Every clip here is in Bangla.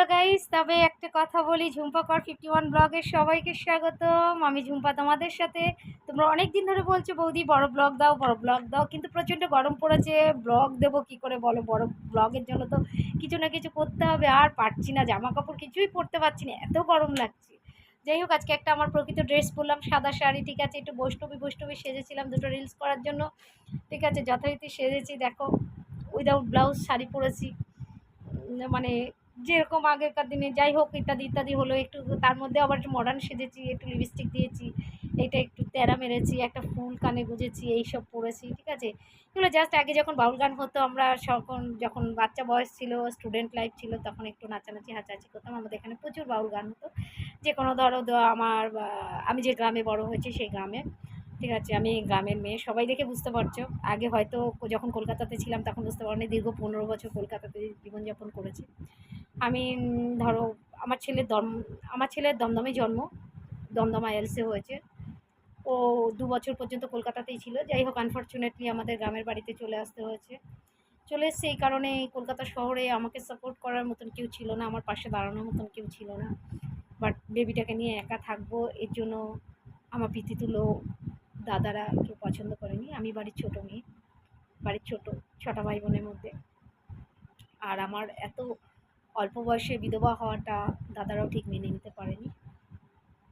হ্যালো গাইস, তবে একটা কথা বলি, ঝুম্পা কর ফিফটি ওয়ান ব্লগের সবাইকে স্বাগতম। আমি ঝুম্পা তোমাদের সাথে। তোমরা অনেক দিন ধরে বলছো, বৌদি, বড় ব্লগ দাও, বড় ব্লগ দাও। কিন্তু প্রচণ্ড গরম পড়েছে, ব্লগ দেবো কি করে বলো? বড় ব্লগের জন্য তো কিছু না কিছু করতে হবে, আর পারছি না জামা কাপড় কিছুই পরতে পারছি না, এত গরম লাগছে। যাই হোক, আজকে একটা আমার প্রকৃত ড্রেস পরলাম, সাদা শাড়ি, ঠিক আছে? একটু বৈষ্ণবী বৈষ্ণবী সেজেছিলাম, দুটো রিলস করার জন্য। ঠিক আছে, যথারীতি সেজেছি, দেখো। উইদাউট ব্লাউজ শাড়ি পরেছি। মানে যেরকম আগেকার দিনে, যাই হোক ইত্যাদি ইত্যাদি হলো। একটু তার মধ্যে আবার একটু মডার্ন সেজেছি, একটু লিপস্টিক দিয়েছি, এটা একটু তেরা মেরেছি, একটা ফুল কানে গুজেছি, এইসব পরেছি, ঠিক আছে? এগুলো জাস্ট আগে যখন বাউল গান হতো, আমরা তখন যখন বাচ্চা বয়স ছিল স্টুডেন্ট লাইফ ছিল, তখন একটু নাচানাচি, হাঁচাহাঁচি করতাম। আমাদের এখানে প্রচুর বাউল গান হতো। যে কোনো ধরো আমার আমি যে গ্রামে বড় হয়েছি, সেই গ্রামে, ঠিক আছে? আমি গ্রামের মেয়ে, সবাই দেখে বুঝতে পারছ। আগে হয়তো যখন কলকাতাতে ছিলাম, তখন বুঝতে পারিনি দীর্ঘ পনেরো বছর কলকাতাতে জীবনযাপন করেছি। আমি, ধরো, আমার ছেলের দম, আমার ছেলের দমদমে জন্ম, দমদম আইএলসে হয়েছে। ও দু বছর পর্যন্ত কলকাতাতেই ছিল। যাই হোক আনফর্চুনেটলি আমাদের গ্রামের বাড়িতে চলে আসতে হয়েছে। চলে এসছে এই কারণে কলকাতা শহরে আমাকে সাপোর্ট করার মতন কেউ ছিল না, আমার পাশে দাঁড়ানোর মতন কেউ ছিল না। বাট বেবিটাকে নিয়ে একা থাকব, এর জন্য আমার পিতৃতুলো দাদারা কেউ পছন্দ করেনি। আমি বাড়ির ছোটো মেয়ে, বাড়ির ছোট, ছটা ভাই বোনের মধ্যে। আর আমার এত অল্প বয়সে বিধবা হওয়াটা দাদারাও ঠিক মেনে নিতে পারেনি।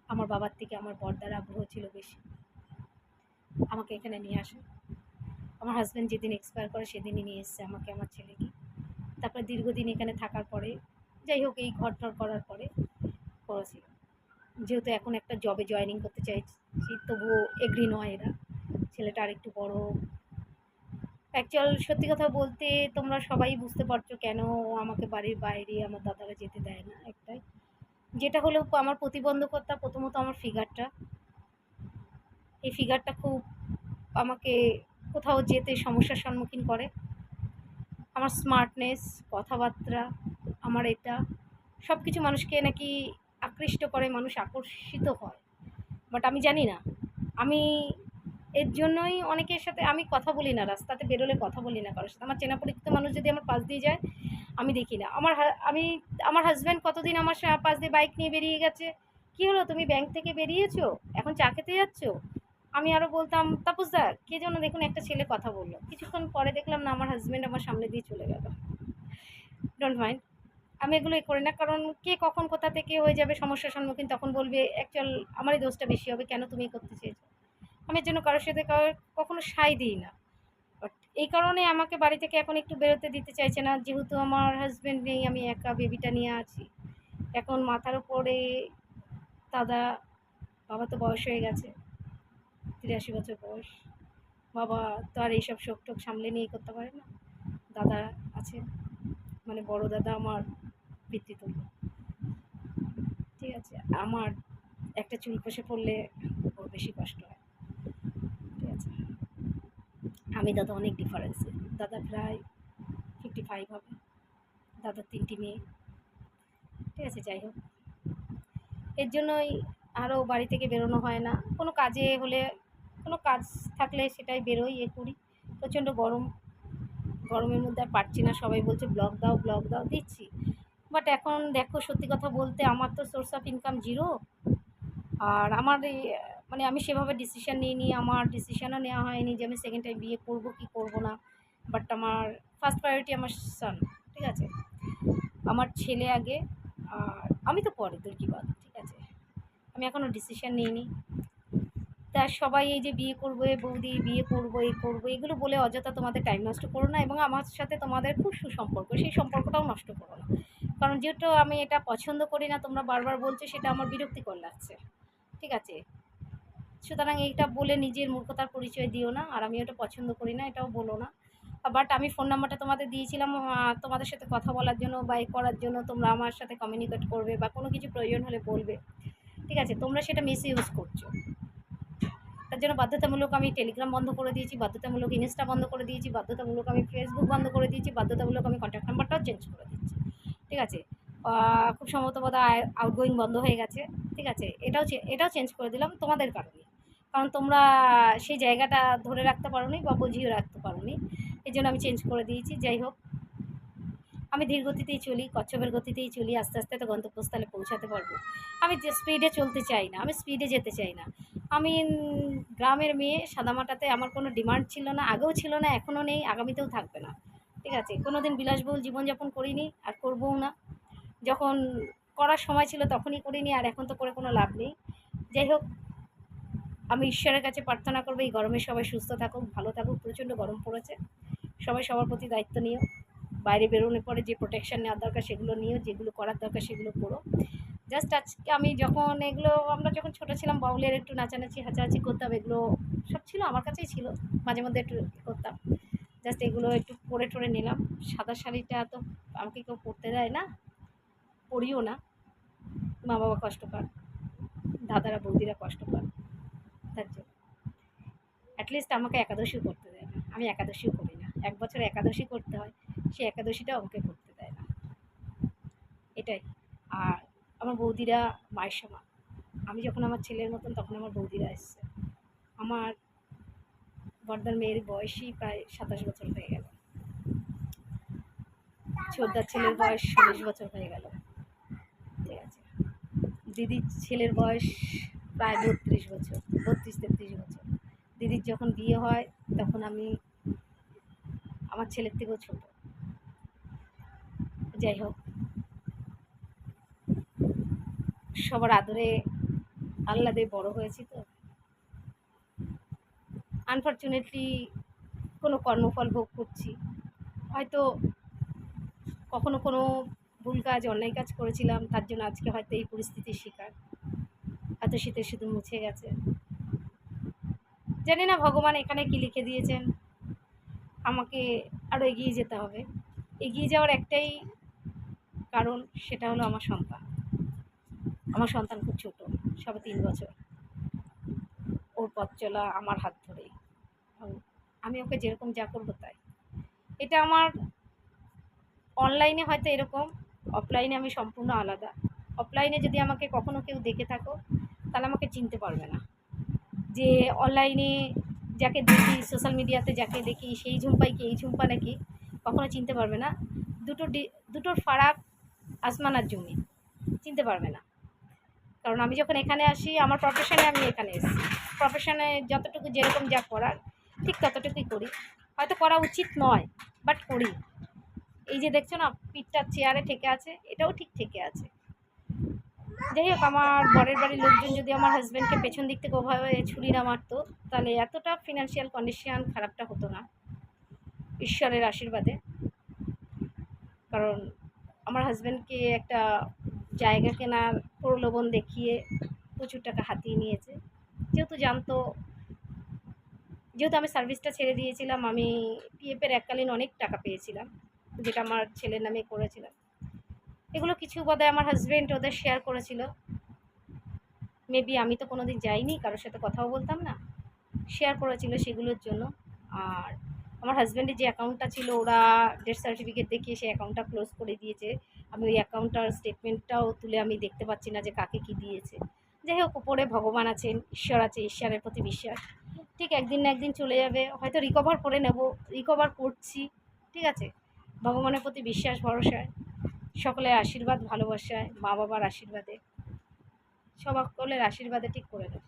আমার বাবার থেকে আমার বড়দার আগ্রহ ছিল বেশি। আমাকে এখানে নিয়ে আসে আমার হাজব্যান্ড যেদিন এক্সপায়ার করে সেদিনই নিয়ে এসছে আমাকে, আমার ছেলেকে। তারপরে দীর্ঘদিন এখানে থাকার পরে, যাই হোক এই ঘর টর করার পরে করেছি। যেহেতু এখন একটা জবে জয়েনিং করতে চাইছি, তবুও এগ্রি নয় এরা। ছেলেটা আর একটু বড় অ্যাকচুয়াল সত্যি কথা বলতে তোমরা সবাই বুঝতে পারছ কেন আমাকে বাড়ির বাইরে আমার দাদারা যেতে দেয় না একটাই। যেটা হলো আমার প্রতিবন্ধকতা, প্রথমত আমার ফিগারটা এই ফিগারটা খুব আমাকে কোথাও যেতে সমস্যার সম্মুখীন করে। আমার স্মার্টনেস কথাবার্তা, আমার এটা সব কিছু মানুষকে নাকি আকৃষ্ট করে, মানুষ আকর্ষিত হয়। বাট আমি জানি না। আমি এর জন্যই অনেকের সাথে আমি কথা বলি না, রাস্তাতে বেরোলে কথা বলি না কারোর সাথে। আমার চেনা পরিচিত মানুষ যদি আমার পাশ দিয়ে যায়, আমি দেখি না। আমার আমি, আমার হাজব্যান্ড কতদিন আমার পাশ দিয়ে বাইক নিয়ে বেরিয়ে গেছে? কী হলো? তুমি ব্যাংক থেকে বেরিয়েছো? এখন চা খেতে যাচ্ছ? আমি আরও বলতাম তাপস দা কে যেন দেখুন একটা ছেলে কথা বলল। কিছুক্ষণ পরে দেখলাম, না, আমার হাজব্যান্ড আমার সামনে দিয়ে চলে গেল। ডোন্ট মাইন্ড আমি এগুলো করি না, কারণ কে কখন কোথা থেকে হয়ে যাবে, সমস্যার সম্মুখীন তখন বলবে অ্যাকচুয়াল আমারই দোষটা বেশি হবে, কেন তুমি করতে চেয়েছো? আমি জন্য কারোর সাথে কখনো সাই দিই না। বাট এই কারণে আমাকে বাড়ি থেকে এখন একটু বেরোতে দিতে চাইছে না। যেহেতু আমার হাজব্যান্ড নেই, আমি একা বেবিটা নিয়ে আছি। এখন মাথার উপরে দাদা, বাবা তো বয়স হয়ে গেছে। তিরাশি বছর বয়স। বাবা তো আর এইসব শোক টোক সামলে নিয়ে করতে পারে না। দাদা আছে। মানে বড় দাদা আমার বৃত্তি পিতৃতুল্য। ঠিক আছে, আমার একটা চুল খসে পড়লে বেশি কষ্ট হয় ঠিক আছে আমি দাদা অনেক ডিফারেন্সে দাদা প্রায় ফিফটি ফাইভ হবে। দাদার তিনটি মেয়ে। ঠিক আছে, যাই হোক। এর জন্যই আরও বাড়ি থেকে বেরোনো হয় না। কোনো কাজে হলে, কোনো কাজ থাকলে সেটাই বেরোই, এ করি। প্রচণ্ড গরম। গরমের মধ্যে আর পারছি না। সবাই বলছে ব্লগ দাও ব্লগ দাও। দিচ্ছি। বাট এখন দেখো, সত্যি কথা বলতে আমার তো সোর্স অফ ইনকাম জিরো আর আমার মানে আমি সেভাবে ডিসিশান নিইনি, আমার ডিসিশানও নেওয়া হয়নি যে আমি সেকেন্ড টাইম বিয়ে করব কি করব না। বাট আমার ফার্স্ট প্রায়োরিটি আমার সান ঠিক আছে? আমার ছেলে আগে, আর আমি তো পরে, তোর কি বাদ ঠিক আছে? আমি এখনও ডিসিশান নিইনি। তা সবাই এই যে বিয়ে করব, এ বৌদি বিয়ে করব এই করব, এগুলো বলে অযথা তোমাদের টাইম নষ্ট করো না এবং আমার সাথে তোমাদের খুব সুসম্পর্ক, সেই সম্পর্কটাও নষ্ট করো না। কারণ যেহেতু আমি এটা পছন্দ করি না, তোমরা বারবার বলছো, সেটা আমার বিরক্তিকর লাগছে। ঠিক আছে? সুতরাং এইটা বলে নিজের মূর্খতার পরিচয় দিও না, আর আমি ওটা পছন্দ করি না, এটাও বলো না। বাট আমি ফোন নাম্বারটা তোমাদের দিয়েছিলাম তোমাদের সাথে কথা বলার জন্য বা করার জন্য তোমরা আমার সাথে কমিউনিকেট করবে বা কোনো কিছু প্রয়োজন হলে বলবে। ঠিক আছে, তোমরা সেটা মিস ইউজ করছ। তার জন্য বাধ্যতামূলক আমি টেলিগ্রাম বন্ধ করে দিয়েছি, বাধ্যতামূলক ইনস্টা বন্ধ করে দিয়েছি, বাধ্যতামূলক আমি ফেসবুক বন্ধ করে দিয়েছি, বাধ্যতামূলক আমি কন্ট্যাক্ট নাম্বারটাও চেঞ্জ করে দিচ্ছি। ঠিক আছে? খুব সম্ভবত বোধ আউটগোয়িং বন্ধ হয়ে গেছে। ঠিক আছে, এটাও এটাও চেঞ্জ করে দিলাম তোমাদের কারণে। কারণ তোমরা সেই জায়গাটা ধরে রাখতে পারোনি, বা বুঝিয়ে রাখতে পারোনি। এই জন্য আমি চেঞ্জ করে দিয়েছি, যাই হোক। আমি ধীর গতিতেই চলি, কচ্ছপের গতিতেই চলি, আস্তে আস্তে তো গন্তব্যস্থলে পৌঁছাতে পারব। আমি স্পিডে চলতে চাই না, আমি স্পিডে যেতে চাই না। আমি গ্রামের মেয়ে, সাদামাটাতে আমার কোনো ডিমান্ড ছিল না, আগেও ছিল না, এখনও নেই, আগামীতেও থাকবে না। ঠিক আছে কোনো দিন বিলাসবহুল জীবনযাপন করিনি, আর করবও না। যখন করার সময় ছিল তখনই করিনি, আর এখন তো করে কোনো লাভ নেই। যাই হোক, আমি ঈশ্বরের কাছে প্রার্থনা করব, এই গরমে সবাই সুস্থ থাকুক, ভালো থাকুক, প্রচণ্ড গরম পড়েছে। সবাই সবার প্রতি দায়িত্ব নিও। বাইরে বেরোনোর পরে যে প্রোটেকশন নেওয়ার দরকার সেগুলো নিও, যেগুলো করার দরকার সেগুলো করো। জাস্ট আজকে আমি যখন এগুলো, আমরা যখন ছোটো ছিলাম, বাউলের একটু নাচানাচি, হাঁচাহাঁচি করতাম, এগুলো সব ছিল, আমার কাছেই ছিল। মাঝে মধ্যে একটু করতাম। জাস্ট এগুলো একটু পরে টরে নিলাম। সাদা শাড়িটা তো আমাকে কেউ পরতে দেয় না, পরিও না। মা বাবা কষ্ট পান, দাদারা, বৌদিরা কষ্ট পান তার জন্য অ্যাটলিস্ট আমাকে একাদশীও করতে দেয় না। আমি একাদশীও করি না। এক বছর একাদশী করতে হয় সেই একাদশীটা আমাকে করতে দেয় না। এটাই। আর আমার বৌদিরা মায়ের সমান। আমি যখন আমার ছেলের মতন, তখন আমার বৌদিরা এসছে। আমার বর্দার মেয়ের বয়সই প্রায় সাতাশ বছর হয়ে গেল। ছোটদার ছেলের বয়স ষোলোশ বছর হয়ে গেল। দিদির ছেলের বয়স প্রায় বত্রিশ বছর, বত্রিশ, তেত্রিশ বছর। দিদির যখন বিয়ে হয়, তখন আমি আমার ছেলের থেকেও ছোট। যাই হোক। সবার আদরে আহ্লাদে বড় হয়েছি তো। আনফর্চুনেটলি কোনো কর্মফল ভোগ করছি। হয়তো কখনো কোনো ভুল কাজ, অন্যায় কাজ করেছিলাম, তার জন্য আজকে হয়তো এই পরিস্থিতির শিকার। এত শীতের শুধু মুছে গেছে। জানি না ভগবান এখানে কি লিখে দিয়েছেন। আমাকে আরও এগিয়ে যেতে হবে। এগিয়ে যাওয়ার একটাই কারণ, সেটা হলো আমার সন্তান। আমার সন্তান খুব ছোট সবে তিন বছর। ওর পথ চলা আমার হাত ধরে। আমি ওকে যেরকম যা করব তাই। এটা আমার অনলাইনে হয়তো এরকম অফলাইনে আমি সম্পূর্ণ আলাদা। অফলাইনে যদি আমাকে কখনো কেউ দেখে থাকো, তাহলে আমাকে চিনতে পারবে না। যে অনলাইনে যাকে দেখি সোশ্যাল মিডিয়াতে যাকে দেখি, সেই ঝুম্পাই কি, এই ঝুম্পা নাকি, কখনো চিনতে পারবে না। দুটো দুটোর ফারাক আসমান আর জমি, চিনতে পারবে না। কারণ আমি যখন এখানে আসি, আমার প্রফেশনে আমি এখানে এসেছি। প্রফেশনে যতটুকু যেরকম যা করার, ঠিক ততটুকুই করি। হয়তো করা উচিত নয় বাট করি। এই যে দেখছ না পিঠটা চেয়ারে ঠেকে আছে, এটাও ঠিক ঠেকে আছে। যাই হোক, আমার বরের বাড়ির লোকজন যদি আমার হাজব্যান্ডকে পেছন দিক থেকে ওভাবে ছুরি না মারতো, তাহলে এতটা ফিনান্সিয়াল কন্ডিশন খারাপটা হতো না। ঈশ্বরের আশীর্বাদে। কারণ আমার হাজব্যান্ডকে একটা জায়গা কেনার প্রলোভন দেখিয়ে প্রচুর টাকা হাতিয়ে নিয়েছে। যেহেতু জানতো, যেহেতু আমি সার্ভিসটা ছেড়ে দিয়েছিলাম, আমি পিএফের এককালীন অনেক টাকা পেয়েছিলাম। যেটা আমার ছেলের নামে করেছিলাম। এগুলো কিছু বোধহয় আমার হাজব্যান্ড ওদের শেয়ার করেছিল। মেবি আমি তো কোনো দিন যাইনি, কারোর সাথে কথাও বলতাম না। শেয়ার করেছিল সেগুলোর জন্য। আর আমার হাজব্যান্ডের যে অ্যাকাউন্টটা ছিল, ওরা ডেথ সার্টিফিকেট দেখিয়ে সেই অ্যাকাউন্টটা ক্লোজ করে দিয়েছে। আমি ওই অ্যাকাউন্টটার স্টেটমেন্টটাও তুলে আমি দেখতে পাচ্ছি না যে কাকে কি দিয়েছে। যাই হোক, উপরে ভগবান আছেন, ঈশ্বর আছে, ঈশ্বরের প্রতি বিশ্বাস। ঠিক একদিন না একদিন চলে যাবে। হয়তো রিকভার করে নেব রিকভার করছি। ঠিক আছে? ভগবানের প্রতি বিশ্বাস ভরসায় সকলের আশীর্বাদ ভালোবাসায় মা বাবার আশীর্বাদে সকলের আশীর্বাদে ঠিক করে দেয়।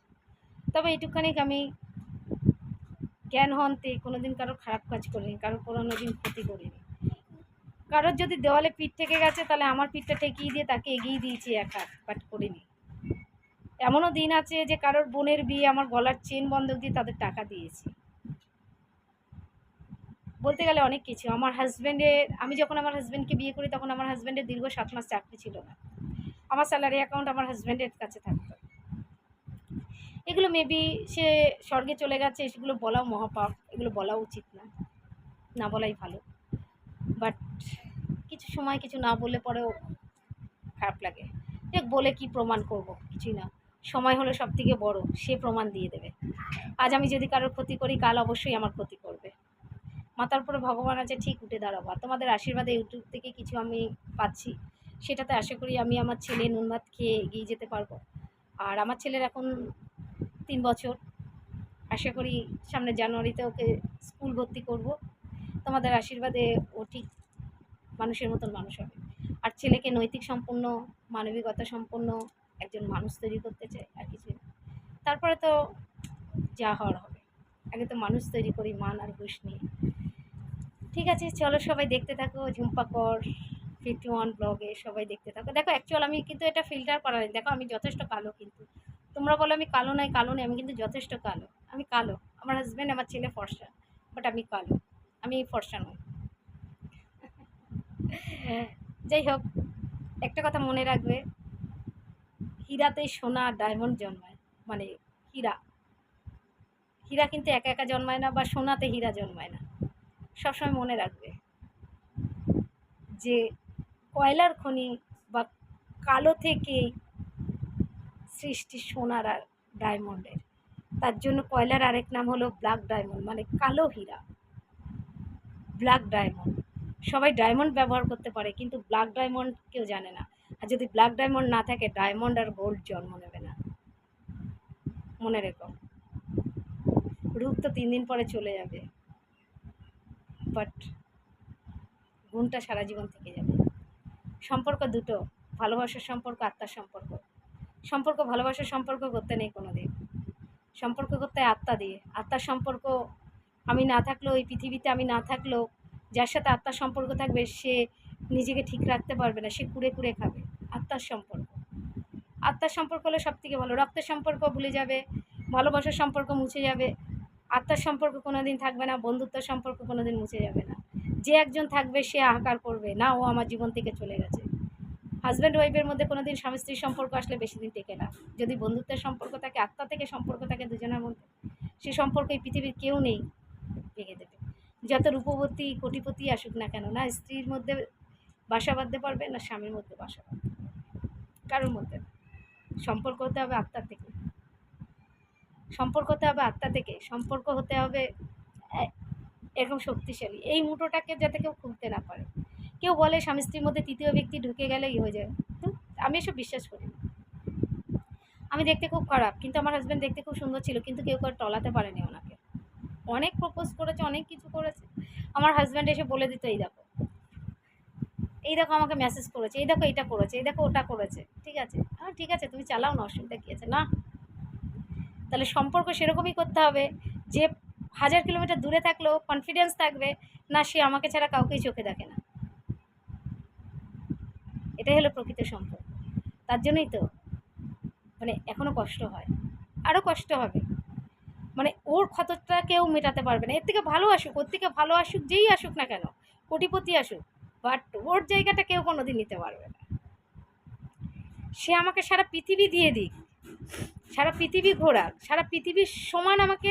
তবে এইটুখানি আমি জ্ঞান হন্তে কোনোদিন কারও খারাপ কাজ করিনি, কারও কোনো দিন ক্ষতি করিনি। কারোর যদি দেওয়ালে পিঠ থেকে গেছে, তাহলে আমার পিঠটা ঠেকিয়ে দিয়ে তাকে এগিয়ে দিয়েছি এক হাত, বাট করিনি। এমনও দিন আছে যে কারোর বোনের বিয়ে, আমার গলার চেন বন্ধক দিয়ে তাদের টাকা দিয়েছি। বলতে গেলে অনেক কিছু। আমার হাজব্যান্ডের আমি যখন আমার হাজব্যান্ডকে বিয়ে করি, তখন আমার হাজব্যান্ডের দীর্ঘ সাত মাস চাকরি ছিল না। আমার স্যালারি অ্যাকাউন্ট আমার হাজব্যান্ডের কাছে থাকতো। এগুলো মেবি সে স্বর্গে চলে গেছে, এগুলো বলাও মহাপাপ, এগুলো বলা উচিত না। না বলাই ভালো। বাট কিছু সময় কিছু না বললে পরেও খারাপ লাগে। দেখ, বলে কি প্রমাণ করব? কিছুই না। সময় হলো সব থেকে বড়, সে প্রমাণ দিয়ে দেবে। আজ আমি যদি কারোর ক্ষতি করি, কাল অবশ্যই আমার ক্ষতি করবে। মাথার উপরে ভগবান আছে, ঠিক উঠে দাঁড়াবো। আর তোমাদের আশীর্বাদে ইউটিউব থেকে কিছু আমি পাচ্ছি, সেটাতে আশা করি আমি আমার ছেলে নুন ভাত খেয়ে এগিয়ে যেতে পারব। আর আমার ছেলের এখন তিন বছর। আশা করি সামনে জানুয়ারিতে ওকে স্কুল ভর্তি করব। তোমাদের আশীর্বাদে ও ঠিক মানুষের মতন মানুষ হবে। আর ছেলেকে নৈতিক সম্পন্ন, মানবিকতা সম্পন্ন একজন মানুষ তৈরি করতে চাই, আর কিছু না। তারপরে তো যা হওয়ার হবে। আগে তো মানুষ তৈরি করি, মান আর ঘুষ নিয়ে। ঠিক আছে, চলো সবাই দেখতে থাকো, ঝুম্পা কর ফিফটি ওয়ান ব্লগে সবাই দেখতে থাকো। দেখো অ্যাকচুয়াল আমি কিন্তু এটা ফিল্টার করা নেই। দেখো, আমি যথেষ্ট কালো কিন্তু। তোমরা বলো আমি কালো নয় কালো নয়, আমি কিন্তু যথেষ্ট কালো। আমি কালো। আমার হাজব্যান্ড আমার ছেলে ফর্সা বাট আমি কালো। আমি ফর্সা নই। যাই হোক, একটা কথা মনে রাখবে। হীরাতে সোনা ডায়মন্ড জন্মায়। মানে হীরা। হীরা কিন্তু একা একা জন্মায় না, বা সোনাতে হীরা জন্মায় না। সবসময় মনে রাখবে যে কয়লার খনি বা কালো থেকেই সৃষ্টি সোনার আর ডায়মন্ডের। তার জন্য কয়লার আরেক নাম হলো ব্ল্যাক ডায়মন্ড মানে কালো হীরা। Black diamond. সবাই ডায়মন্ড ব্যবহার করতে পারে, কিন্তু ব্ল্যাক ডায়মন্ড কেউ জানে না। আর যদি ব্ল্যাক ডায়মন্ড না থাকে, ডায়মন্ড আর গোল্ড জন্ম নেবে না। মনে রেখো। রূপ তো তিন দিন পরে চলে যাবে। বাট গুণটা সারা জীবন থেকে যাবে। সম্পর্ক দুটো, ভালোবাসার সম্পর্ক, আত্মার সম্পর্ক। সম্পর্ক ভালোবাসার সম্পর্ক করতে নেই কোনো দিন সম্পর্ক করতে আত্মা দিয়ে। আত্মার সম্পর্ক আমি না থাকলেও, এই পৃথিবীতে আমি না থাকলেও, যার সাথে আত্মার সম্পর্ক থাকবে, সে নিজেকে ঠিক রাখতে পারবে না, সে কুড়ে কুড়ে খাবে। আত্মার সম্পর্ক। আত্মার সম্পর্ক হলে সব থেকে ভালো। রক্তের সম্পর্ক ভুলে যাবে, ভালোবাসার সম্পর্ক মুছে যাবে আত্মার সম্পর্ক কোনো দিন থাকবে না, বন্ধুত্বের সম্পর্ক কোনো দিন মুছে যাবে না। যে একজন থাকবে, সে আহাকার করবে, না, ও আমার জীবন থেকে চলে গেছে। হাজব্যান্ড ওয়াইফের মধ্যে কোনো দিন স্বামী স্ত্রীর সম্পর্ক আসলে বেশি দিন টেকে না। যদি বন্ধুত্বের সম্পর্ক থাকে, আত্মা থেকে সম্পর্ক থাকে দুজনের মধ্যে, সে সম্পর্কে পৃথিবীর কেউ নেই, ভেঙে দেবে। যত রূপবতী, কোটিপতি আসুক না কেন, না স্ত্রীর মধ্যে বাসা বাঁধতে পারবে, না স্বামীর মধ্যে বাসা বাঁধতে পারবে। কারোর মধ্যে। সম্পর্ক হতে হবে আত্মার থেকে। সম্পর্ক হতে হবে আত্মা থেকে, সম্পর্ক হতে হবে এরকম শক্তিশালী। এই মুঠোটাকে যাতে কেউ খুলতে না পারে। কেউ বলে স্বামী স্ত্রীর মধ্যে তৃতীয় ব্যক্তি ঢুকে গেলেই হয়ে যায়। তো আমি এসব বিশ্বাস করি না। আমি দেখতে খুব খারাপ, কিন্তু আমার হাজব্যান্ড দেখতে খুব সুন্দর ছিল, কিন্তু কেউ করে টলাতে পারেনি ওনাকে। অনেক প্রপোজ করেছে, অনেক কিছু করেছে। আমার হাজব্যান্ড এসে বলে দিত, এই দেখো এই দেখো আমাকে মেসেজ করেছে, এই দেখো এটা করেছে, এই দেখো ওটা করেছে। ঠিক আছে? হ্যাঁ ঠিক আছে, তুমি চালাও না, অসুবিধা কী আছে? না তাহলে সম্পর্ক সেরকমই করতে হবে। যে হাজার কিলোমিটার দূরে থাকলেও কনফিডেন্স থাকবে, না সে আমাকে ছাড়া কাউকেই চোখে দেখে না। এটাই হলো প্রকৃত সম্পর্ক। তার জন্যই তো মানে এখনও কষ্ট হয়। আরও কষ্ট হবে। মানে ওর ক্ষতটা কেউ মেটাতে পারবে না। এর থেকে ভালো আসুক, ওর থেকে ভালো আসুক, যেই আসুক না কেন, কোটিপতি আসুক বাট ওর জায়গাটা কেউ কোনো দিন নিতে পারবে না। সে আমাকে সারা পৃথিবী দিয়ে দিক। সারা পৃথিবী ঘোরা, সারা পৃথিবীর সমান আমাকে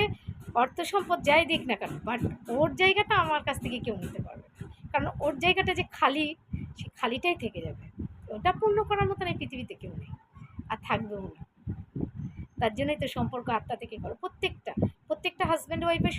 অর্থ সম্পদ যাই দিক না কেন বাট ওর জায়গাটা আমার কাছ থেকে কেউ নিতে পারবে কারণ ওর জায়গাটা যে খালি, সে খালিটাই থেকে যাবে। ওটা পূর্ণ করার মতন এই পৃথিবীতে কেউ নেই, আর থাকবেও না। তার জন্যই তো সম্পর্ক আত্মা থেকে করো প্রত্যেকটা প্রত্যেকটা হাজব্যান্ড ওয়াইফের